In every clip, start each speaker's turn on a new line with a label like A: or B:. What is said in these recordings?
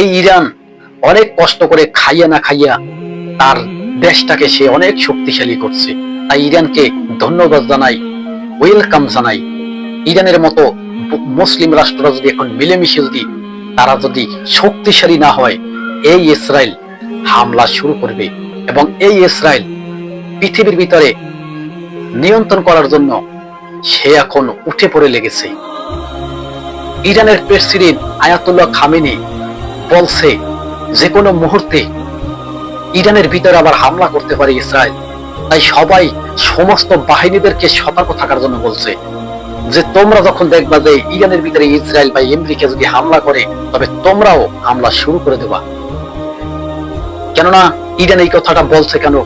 A: এই ইরান অনেক কষ্ট করে খাইয়া না খাইয়া তার দেশটাকে সে অনেক শক্তিশালী করছে। তাই ইরানকে ধন্যবাদ জানাই ওয়েলকাম জানাই। ইরানের মতো মুসলিম রাষ্ট্ররা যদি এখন মিলেমিশে যদি তারা যদি শক্তিশালী না হয়, এই ইসরায়েল হামলা শুরু করবে এবং এই ইসরায়েল পৃথিবীর ভিতরে নিয়ন্ত্রণ করার জন্য সে এখন উঠে পড়ে লেগেছে। ইরানের প্রেসিডেন্ট আয়াতুল্লাহ খামেনি বলছে যে কোনো মুহূর্তে ইরানের ভিতরে আবার হামলা করতে পারে ইসরায়েল। তাই সবাই সমস্ত বাহিনীদেরকে সতর্ক থাকার জন্য বলছে যে তোমরা যখন দেখবা যে ইরানের ভিতরে ইসরায়েল বা আমেরিকা যদি হামলা করে, তবে তোমরাও হামলা শুরু করে দেবা। কেননা ইরান এই কথাটা বলছে কেন?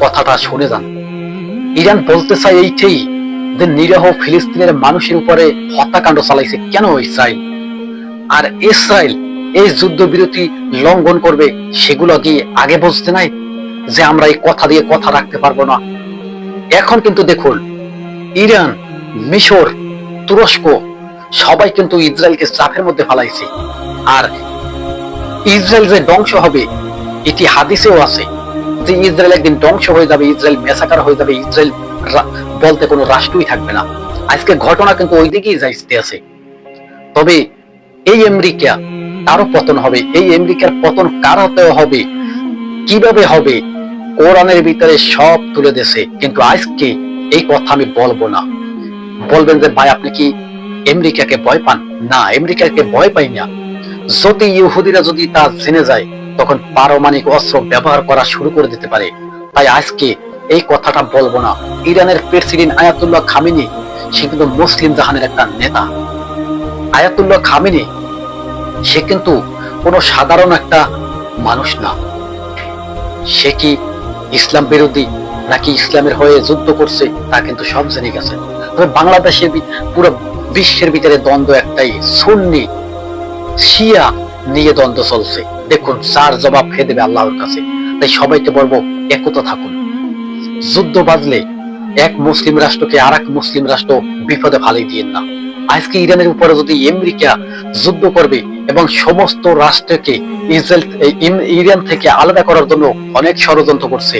A: কথাটা শুনে যান। ইরান বলতে চায় এইটাই যে নিরহ ফিলিস্তিনের মানুষের উপরে হত্যাকাণ্ড চালাইছে। কেন ইসরায়েল? আর ইসরায়েল এই যুদ্ধবিরতি লঙ্ঘন করবে, সেগুলো কি আগে বুঝতে নাই? যে আমরা এই কথা দিয়ে কথা রাখতে পারব না। এখন কিন্তু দেখুন, ইরান, মিশর, তুরস্ক, সবাই কিন্তু ইসরায়েলকে চাপের মধ্যে ফালাইছে। আর ইসরায়েল যে ধ্বংস হবে, এটি হাদিসেও আছে যে ইসরায়েল একদিন ধ্বংস হয়ে যাবে, ইসরায়েল মেসাকার হয়ে যাবে, ইসরায়েল বলতে কোনো রাষ্ট্রই থাকবে না। আজকে ঘটনা কিন্তু ওই দিকেই যাইতে আছে। তবে এই আমেরিকা তারও পতন হবে? এই আমেরিকার পতন কারাতেও হবে। কীভাবে হবে? কোরআনের ভিতরে সব তুলে দেছে কিন্তু আজকে এই কথা আমি বলব না। বলবেন যে, ভাই, আপনি কি আমেরিকাকে ভয় পান? না, আমেরিকাকে ভয় পাই না। যদি ইহুদিরা যদি তা জেনে যায়, তখন পারমাণবিক অস্ত্র ব্যবহার করা শুরু করে দিতে পারে। তাই আজকে এই কথাটা বলব না। ইরানের প্রেসিডেন্ট আয়াতুল্লাহ খামিনি, সে কিন্তু মুসলিম জাহানের একটা নেতা। আয়াতুল্লাহ খামিনি সে কিন্তু কোনো সাধারণ একটা মানুষ না। সে কি ইসলাম বিরোধী নাকি ইসলামের হয়ে যুদ্ধ করছে, তা কিন্তু সব জেনে গেছে। তবে বাংলাদেশের পুরো বিশ্বের ভিতরে দ্বন্দ্ব একটাই, সুন্নি, শিয়া নিয়ে দ্বন্দ্ব চলছে। দেখুন চার জবাব খেয়ে দেবে আল্লাহর কাছে। তাই সবাইকে বলব, একতা থাকুন। যুদ্ধ বাজলে এক মুসলিম রাষ্ট্রকে আর মুসলিম রাষ্ট্র বিপদে ফালিয়ে দিয়েন না। আজকে ইরানের উপরে যদি আমেরিকা যুদ্ধ করবে এবং সমস্ত রাষ্ট্রকে ইসরায়েল ইরান থেকে আলাদা করার জন্য অনেক ষড়যন্ত্র করছে।